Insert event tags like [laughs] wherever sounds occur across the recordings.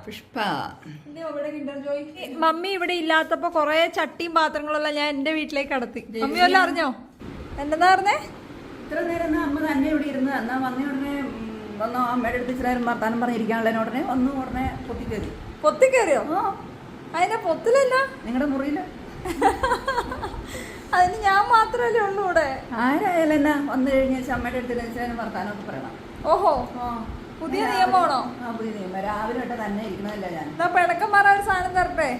Pushpa. Mummy ഇവിടെ ഇല്ലാത്തപ്പോ കൊറേ ചട്ടിയും പാത്രങ്ങളെല്ലാം ഞാൻ എന്റെ വീട്ടിലേക്ക് കടത്തി. മമ്മി വല്ല അറിഞ്ഞോ? എന്താ പറഞ്ഞേ? ഇത്ര നേരം അമ്മ തന്നെ ഇവിടെ ഇരുന്ന് എന്നാ വന്ന ഉടനെ ഉം, വന്നോ അമ്മയുടെ അടുത്ത് ഇച്ചിരി നേരം വർത്താനം പറഞ്ഞിരിക്കാനുള്ള ഉടനെ? ഒന്ന് ഉടനെ പൊത്തിക്കേറി. പൊത്തി കയറിയോ ഓ അതിന്റെ പൊത്തിലല്ല? നിങ്ങളുടെ മുറിയിൽ [laughs] അതിന് ഞാൻ മാത്രല്ലേ ഉള്ളൂ ഇവിടെ. ആരായാലും എന്നാ വന്നു കഴിഞ്ഞാൽ ചമ്മയുടെ അടുത്ത് ലഞ്ചാനും വർത്താനൊക്കെ വർത്താനമൊക്കെ പറയണം. ഓഹോ. പുതിയ നിയമമാണോ? ആ പുതിയ നിയമം. രാവിലെ തൊട്ട് തന്നെ ഇരിക്കണമല്ല ഞാൻ. എന്നാ പിണക്കം മാറാൻ ഒരു സാധനം തരട്ടെ.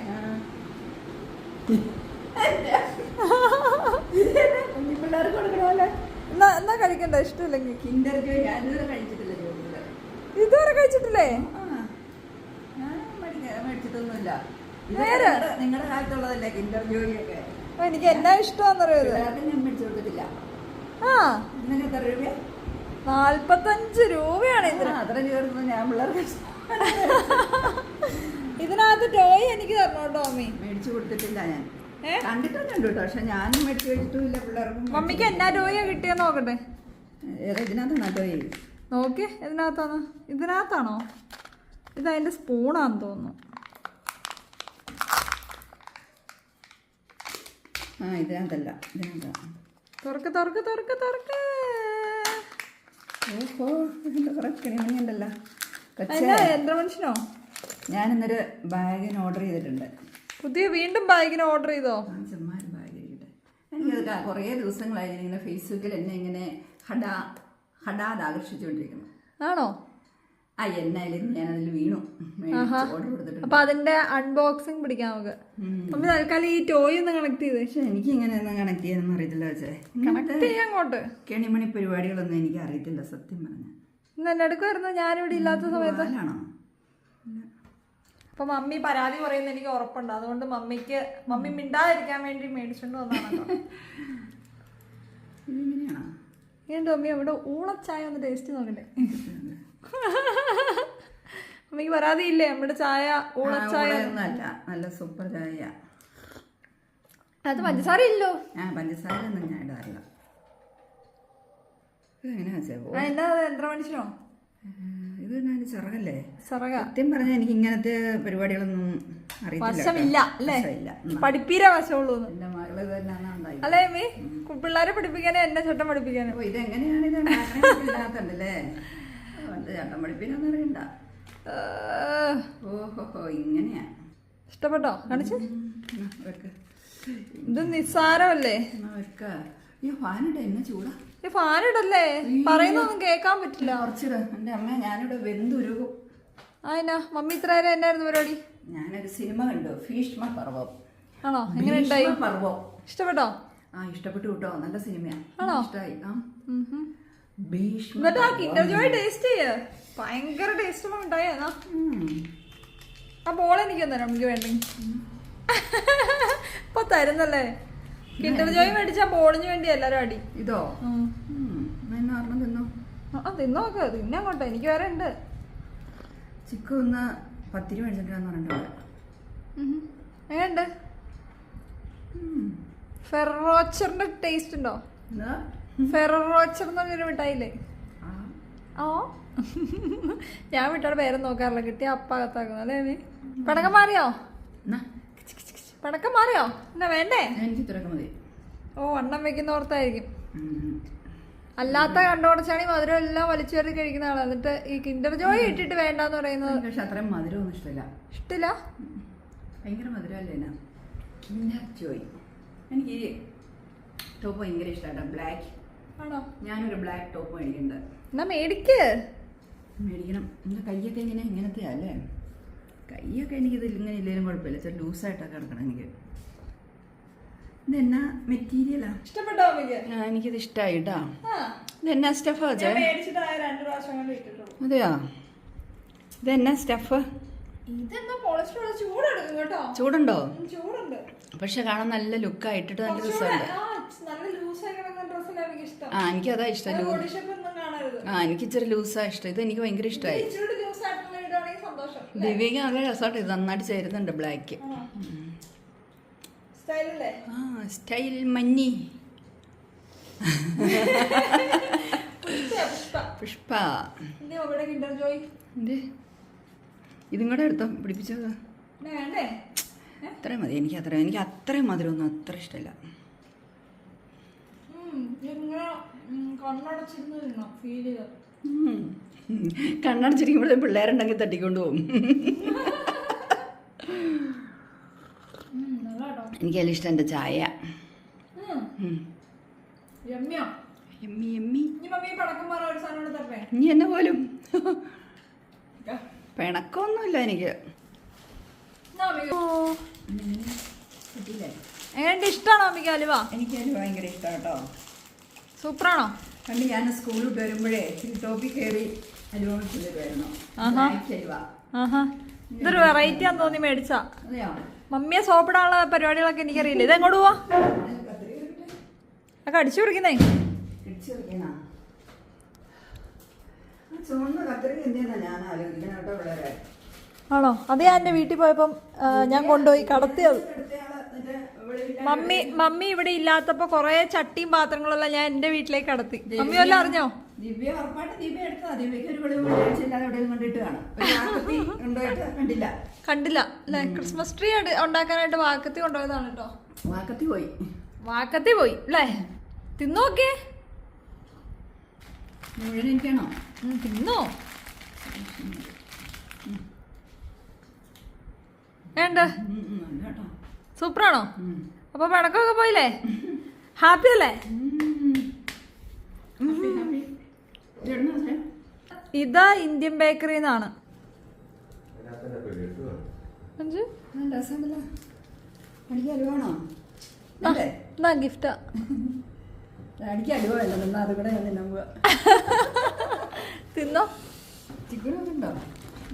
കുഞ്ഞിപ്പിള്ളേർക്ക് കൊടുക്കണമല്ലേ? എന്നാ എന്നാ കഴിക്കണ്ട? ഇഷ്ടമില്ലെങ്കിൽ. കിൻഡർ ജോയ് ഞാൻ ഇതുവരെ കഴിച്ചിട്ടില്ല ഇതുവരെ കഴിച്ചിട്ടില്ലേ? ഞാൻ മേടിച്ചിട്ടൊന്നുമില്ല? നിങ്ങളുടെ കാലത്തുള്ളതല്ലേ കിൻഡർ ജോയിയൊക്കെ ഓ, എനിക്ക് എന്നാ ഇഷ്ടമാണെന്നറിയത് ആ. നാൽപ്പത്തഞ്ച് രൂപയാണ് ഇതിന്. അത്ര ചേർന്ന് ഞാൻ പിള്ളേർക്ക് ഇതിനകത്ത് ടോയ് എനിക്ക് തരണം കേട്ടോ മമ്മി? മേടിച്ചു കൊടുത്തിട്ടില്ല ഞാൻ. കണ്ടിട്ടുണ്ട് കേട്ടോ പക്ഷെ ഞാനും മേടിച്ചു കഴിച്ചിട്ടുമില്ല പിള്ളേർക്കും മമ്മിക്ക് എന്നാ ടോയാ കിട്ടിയെന്ന് നോക്കട്ടെ. ഏതാ ഇതിനകത്ത് ടോയ് നോക്കി ഇതിനകത്താണോ? ഇതിനകത്താണോ? ഇത് അതിന്റെ സ്പൂണാന്ന് തോന്നുന്നു. ആ ഇതിനകത്തല്ല ഇതിനകത്താ തുറക്ക് തുറക്ക് തുറക്ക് തുറക്ക്. ഓഹോ ഇതിന്റെ കുറെ കിണിമണിയുണ്ടല്ലോ യന്ത്ര മനുഷ്യനോ? ഞാൻ ഇന്നൊരു ബാഗിന് ഓർഡർ ചെയ്തിട്ടുണ്ട്. പുതിയ വീണ്ടും ബാഗിന് ഓർഡർ ചെയ്തോ? ചെമ്മാൻ ബാഗ് എനിക്കത് കുറേ ദിവസങ്ങളായി ഇങ്ങനെ ഫേസ്ബുക്കിൽ എന്നെ ഇങ്ങനെ ഹഡാ ഹഡാത് ആകർഷിച്ചുകൊണ്ടിരിക്കുന്നു ആണോ? ആ എന്നായാലും ഞാനതിൽ വീണു. ഓർഡർ കൊടുത്തിട്ടുണ്ട്. അപ്പൊ അതിന്റെ അൺബോക്സിംഗ് പിടിക്കാം നമുക്ക്. തൽക്കാലം ഈ ടോയ് ഒന്ന് കണക്ട് ചെയ്തേ. പക്ഷെ എനിക്ക് ഇങ്ങനെ ഒന്നും കണക്ട് ചെയ്യാനൊന്നും അറിയത്തില്ല വെച്ചേ. കണക്ട് ചെയ്യാൻ അങ്ങോട്ട്. കെണിമണി പരിപാടികളൊന്നും എനിക്ക് അറിയത്തില്ല സത്യം പറഞ്ഞു. ഇന്ന് എന്നെ എടുക്കുമായിരുന്നു ഞാനിവിടെ ഇല്ലാത്ത സമയത്ത്. അപ്പൊ മമ്മി പരാതി പറയുന്ന എനിക്ക് ഉറപ്പുണ്ട്. അതുകൊണ്ട് മമ്മിക്ക് മമ്മി മിണ്ടാതിരിക്കാൻ വേണ്ടി മേടിച്ചോണ്ട്. ഇതിങ്ങനെയാണോ ഏണ്ട് മമ്മി. അവിടെ ഊളച്ചായ ഒന്ന് ടേസ്റ്റ് നോക്കട്ടെ. മമ്മിക്ക് പരാതിയില്ലേ? നമ്മുടെ ചായ ഊണച്ചായ നല്ല സൂപ്പർ ചായ. അത് പഞ്ചസാര ഇല്ലോ. ആ പഞ്ചസാര ഒന്നും ഞാൻ ഇടാറില്ല. മനുഷ്യനോ ഇത് ഞാൻ ചിറകല്ലേ? ചിറക. സത്യം പറഞ്ഞാൽ എനിക്ക് ഇങ്ങനത്തെ പരിപാടികളൊന്നും അറിയില്ല വശമില്ല അല്ലേ. പഠിപ്പീര വശമുള്ളൂ എന്റെ മകൾ അല്ലേ പിള്ളേരെ പഠിപ്പിക്കാനേ എന്നെ ചട്ടം പഠിപ്പിക്കാനും. ഇതെങ്ങനെയാണ് ഇത്? ഉണ്ടാക്കണ്ടല്ലേ പണ്ട് ചട്ടം പഠിപ്പിനൊന്നും അറിയണ്ട. ഓഹോ ഇങ്ങനെയാ. ഇഷ്ടപ്പെട്ടോ? കാണിച്ച്. ഇത് നിസ്സാരമല്ലേ? ഈ ഫാനിട്ട എന്നെ ചൂടാ. ഈ ഫാൻ ഇടല്ലേ പറയുന്നൊന്നും കേൾക്കാൻ പറ്റില്ല. കുറച്ചിട. എന്റെ അമ്മ ഞാനിവിടെ വെന്തുരുകും. ആയിനാ മമ്മി ഇത്ര നേരം എന്നായിരുന്നു പരിപാടി? ഞാനൊരു സിനിമ കണ്ടു. ഭീഷ്മ പർവം ആണോ? എങ്ങനെ ഉണ്ടായി? ഭീഷ്മ പർവം ഇഷ്ടപ്പെട്ടോ? ആ ഇഷ്ടപ്പെട്ടു കേട്ടോ. നല്ല സിനിമയാണ് ആണോ? ഇഷ്ടമായി ആ. എന്നിട്ട് ആ കിൻഡർ ജോയ് ടേസ്റ്റ് ചെയ്യ. ഭയങ്കര ടേസ്റ്റ് എന്നാ ആ ബോൾ എനിക്ക് തരാം നമുക്ക് വേണ്ടെങ്കിൽ ഇപ്പൊ തരുന്നല്ലേ? കിൻഡർ ജോയ് മേടിച്ച ബോളിന് വേണ്ടി എല്ലാരും അടി. ഇതോ? തിന്നോ? ആ തിന്നോക്ക് തിന്നങ്ങോട്ടെ എനിക്ക് വേറെ ഉണ്ട്. ചിക്കു ഒന്ന് പത്തിരി മേടിച്ചിട്ടാന്ന് പറഞ്ഞിട്ടുണ്ട് എങ്ങനെയുണ്ട്? ഫെറോച്ചറിന്റെ ടേസ്റ്റ് ഉണ്ടോ? എന്താ? ഫെറോച്ചർ എന്ന് പറഞ്ഞൊരു മിഠായില്ലേ. ഓ ഞാൻ വിട്ടോടെ പേരും നോക്കാറില്ല. കിട്ടിയ അപ്പ അല്ലേ നീ പടക്കം മാറിയോ? പടക്കം മാറിയോ? എന്നാ വേണ്ടേ? ഓ വണ്ണം വെക്കുന്ന ഓർത്തായിരിക്കും. അല്ലാത്ത കണ്ടോടച്ചാണി മധുരം എല്ലാം വലിച്ചു കയറി കഴിക്കുന്ന ആളാണ് എന്നിട്ട് ഈ കിൻഡർ ജോയ് ഇട്ടിട്ട് വേണ്ടെന്ന് പറയുന്നത് പക്ഷെ അത്രയും മധുരമൊന്നും ഇഷ്ടമില്ല. ഇഷ്ടമില്ല ഭയങ്കര മധുരമല്ലേ കിൻഡർ ജോയ് എനിക്ക് ടോപ്പ് ഭയങ്കര ഇഷ്ടമാണ് ബ്ലാക്ക് ആണോ? ഞാനൊരു ബ്ലാക്ക് ടോപ്പ് മേടിക്കുന്നുണ്ട് എന്നാ മേടിക്ക്. മേടിക്കണം. എന്റെ കൈയൊക്കെ ഇങ്ങനെ ഇങ്ങനത്തെ അല്ലേ? കൈയൊക്കെ എനിക്കിത് ഇങ്ങനെ ഇല്ലെങ്കിലും കുഴപ്പമില്ല. ഇച്ചിരി ലൂസായിട്ടൊക്കെ കിടക്കണം എനിക്ക്. ഇതെന്നാ മെറ്റീരിയലാ ഇഷ്ടപ്പെട്ടോ ആ എനിക്കിത് ഇഷ്ടമായി കേട്ടോ ഇതെന്നാ സ്റ്റഫ് അതെയോ? ഇതെന്നാ സ്റ്റഫ് ചൂടുണ്ടോ? ചൂടുണ്ട്. പക്ഷെ കാണാൻ നല്ല ലുക്കായിട്ടിട്ട് നല്ല രസമുണ്ട്. ആ, എനിക്ക് അതാ ഇഷ്ടം ആ എനിക്ക് ഇച്ചിരി ലൂസാ ഇഷ്ടം. ഇത് എനിക്ക് ഭയങ്കര ഇഷ്ടമായി. ദിവ്യക്ക് നല്ല രസമായിട്ട് ഇത് നന്നായിട്ട് ചേരുന്നുണ്ട് ബ്ലാക്ക്. ആ. സ്റ്റൈൽ മഞ്ഞി. പുഷ്പ ഇതും കൂടെ എടുത്തോ? പിടിപ്പിച്ചത് അത്രയും മതി. എനിക്ക് അത്ര എനിക്ക് അത്രയും മധുരമൊന്നും അത്ര ഇഷ്ടമില്ല. കണ്ണടച്ചിരിക്കുമ്പോഴേ പിള്ളേരുണ്ടെങ്കിൽ തട്ടിക്കൊണ്ട് പോകും. എനിക്കതിൽ ഇഷ്ടം എന്റെ ചായ. കൂടെ എന്നെ പോലും. പിണക്കമൊന്നുമില്ല എനിക്ക്. എങ്ങനെ എങ്ങനെയുണ്ട്? ഇഷ്ടമാണോ അമ്മിക്ക് അലുവ? എനിക്ക് അലുവ ഭയങ്കര ഇഷ്ടം കേട്ടോ. സൂപ്പറാണോ? പണ്ട് ഞാൻ സ്കൂളിൽ വരുമ്പോഴേ ടോപ്പിൽ കയറി അലുവ. വരുന്നു ഇതൊരു വെറൈറ്റി ആന്ന് തോന്നി മേടിച്ചാ. മമ്മിയെ സോപ്പിടാനുള്ള പരിപാടികളൊക്കെ എനിക്കറിയില്ല. ഇത് എങ്ങോട്ട് പോവാ? ഒക്കെ അടിച്ചു പിടിക്കുന്നേ ആണോ? അത് ഞാൻ എന്റെ വീട്ടിൽ പോയപ്പം ഞാൻ കൊണ്ടുപോയി കടത്തിയത്. മമ്മി മമ്മി ഇവിടെ ഇല്ലാത്തപ്പോ കൊറേ ചട്ടിയും പാത്രങ്ങളെല്ലാം ഞാൻ എന്റെ വീട്ടിലേക്ക് കടത്തി. മമ്മി എല്ലാം അറിഞ്ഞോ? ദിവ്യ ഉറപ്പായിട്ട് ദിവ്യ എടുത്താ ദിവ്യക്ക് ഒരു വെളിവ് വെള്ളിയാഴ്ചയില്ലാതെ എവിടെയും കൊണ്ടിട്ട് കാണും. കണ്ടില്ല. കണ്ടില്ല. അല്ലേ? ക്രിസ്മസ് ട്രീ ഉണ്ടാക്കാനായിട്ട് വാക്കത്തി കൊണ്ടുപോയതാണ് കേട്ടോ. വാക്കത്തി പോയി. വാക്കത്തി പോയി. അല്ലേ? തിന്നോക്കേ തിന്നോ? വേണ്ട. സൂപ്പറാണോ. അപ്പൊ പടക്കമൊക്കെ പോയില്ലേ? ഹാപ്പി അല്ലേ. ഇതാ ഇന്ത്യൻ ബേക്കറി എന്നാണ് വേണ്ടേ? ഗിഫ്റ്റാ. വേണ്ട ഞാൻ തിന്നോ? ചിക്കുനൊക്കെ ഉണ്ടോ?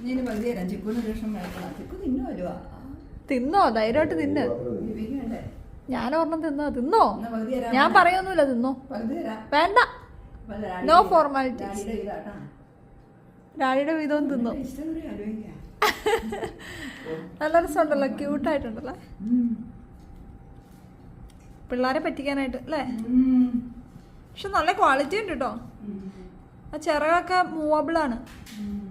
ഇനി പകുതി തരാം. ചിക്കുന് ഒരു ലക്ഷം വേണം ചിക്കു തിന്നോ അലുവ? തിന്നോ? ധൈര്യമായിട്ട് തിന്ന്. ഞാൻ ഒരെണ്ണം തിന്നോ? തിന്നോ? ഞാൻ പറയൊന്നുമില്ല തിന്നോ. വേണ്ട. നോ ഫോർമാലിറ്റി ഡാഡിയുടെ- വീതവും തിന്നോ. [laughs] നല്ല രസമുണ്ടല്ലോ ക്യൂട്ടായിട്ടുണ്ടല്ലേ പിള്ളേരെ പറ്റിക്കാനായിട്ട് അല്ലേ? പക്ഷെ നല്ല ക്വാളിറ്റി ഉണ്ട് കേട്ടോ ആ ചിറകൊക്കെ മൂവബിൾ ആണ്. ഉം.